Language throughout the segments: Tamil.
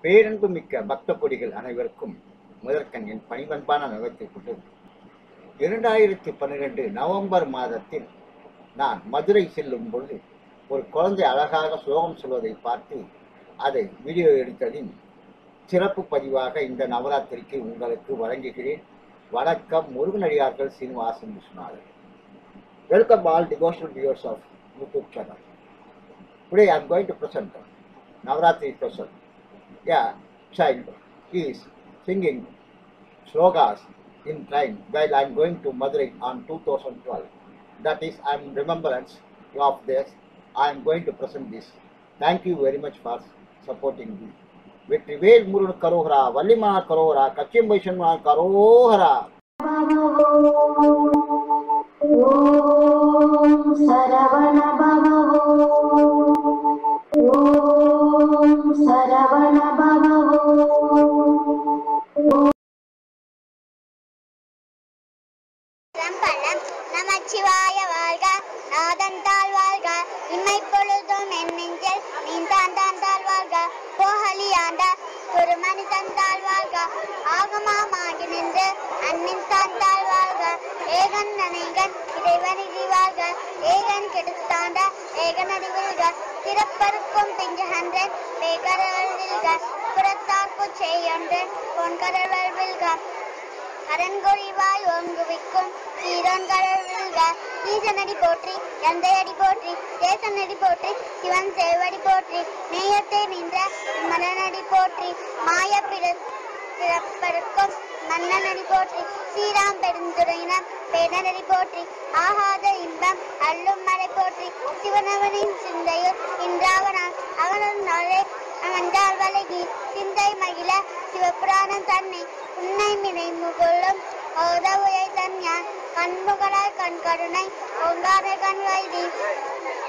பேரன்பு மிக்க பக்த கொடிகள் அனைவருக்கும் முதற்கண் என் பணிவன்பான நகரத்தைக் கொண்டு இரண்டாயிரத்தி பன்னிரெண்டு நவம்பர் மாதத்தில் நான் மதுரை செல்லும் பொழுது ஒரு குழந்தை அழகாக சோகம் சொல்வதை பார்த்து அதை வீடியோ எடுத்ததின் சிறப்பு பதிவாக இந்த நவராத்திரிக்கு உங்களுக்கு வழங்குகிறேன். வணக்கம் முருகனடியார்கள் Srinivasan Viswanathan welcome all devotional viewers of YouTube channel today I am going to present Navaratri special. Yeah, child is singing slogas in train while I am going to Madurai on 2012. That is, I am remembrance of this. I am going to present this. Thank you very much for supporting me. Vetrivel Murugan கரோகரா வள்ளிமா கரோகரா கச்சியம்பைசன்மா கரோகரா ஓம் சரவண நமச்சிவாய வாழ்க நாதன் தாழ் வாழ்க. இம்மை பொழுதும் என் நெஞ்சில் நீந்தான் தான் தாழ் வாழ்க. போகலி ஆண்ட குருமணி தந்தாள் வாழ்க. ஆகமாமாகி நின்று அன்னின் தான் தாழ் வாழ்க. ஏகன் அநேகன் இறைவனிதி வாழ்க ஏகன் கெடுத்தாண்ட ஏகன் அறிவில்க திறப்பருக்கும் பிஞ்சகன்றன் பேகரவள் வில்க புறத்தார்க்கு செய்யொன்றன் பொன்கரவள் அரண்கொழிவாய் ஓங்குவிக்கும் சீரோன் ஈசனடி போற்றி எந்தையடி போற்றி தேசனடி போற்றி சிவன் சேவடி போற்றி நேயத்தை நின்ற மலனடி போற்றி மாய பிற- பிறப்பருக்கும் மன்னனடி போற்றி ஸ்ரீராம் பெருந்துரையினம் பேனடி போற்றி ஆகாத இன்பம் அவனின் சிந்தையுள் இன்றாவனான் அவனும் நாளை அவன்றால் வலகி சிந்தை மகிழ சிவபுராணம் தன்னை உன்னை நினைமுகொள்ளும் ஓதவுயை தன்யான் கண்முகளாய் கண் கருணை ஓங்கார கண் வைதி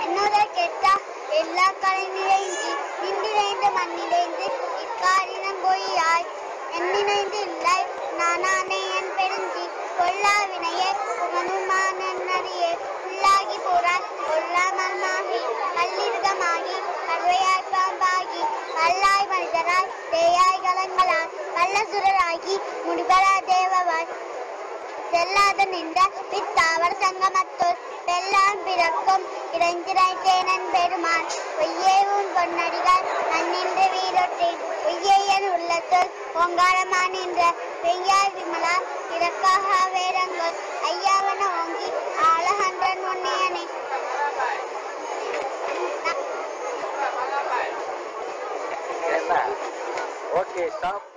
என்னுடைய கெட்டா எல்லா கலை நிறைந்து நின்றிணைந்து மண்ணிறைந்து இக்காரினம் பொய்யாய். எண்ணினைந்து இல்லை நானானே என் பெருஞ்சி கொல்லா வினையே உமனுமான நடிகே கல்லாய் மனிதராய் தேயாய் கலங்களாய் வல்லசுரராகி முடிவரா தேவவாய் செல்லாத நின்ற பித்தாவர சங்கமத்துள் பெல்லாம் பிறக்கும். இறைஞ்சிரைத்தேனன் பெருமான் பொய்யேவும் பொன்னடிகள் நன்னின்று வீரொட்டேன் பொய்யேயன் உள்ளத்துள் ஓங்காரமான் நின்ற பெய்யாய் விமலா இறக்காக வேரங்கோல் ஐயாவன ஓங்கி ஆளகன்றன் ஓகே ஸ்டாப்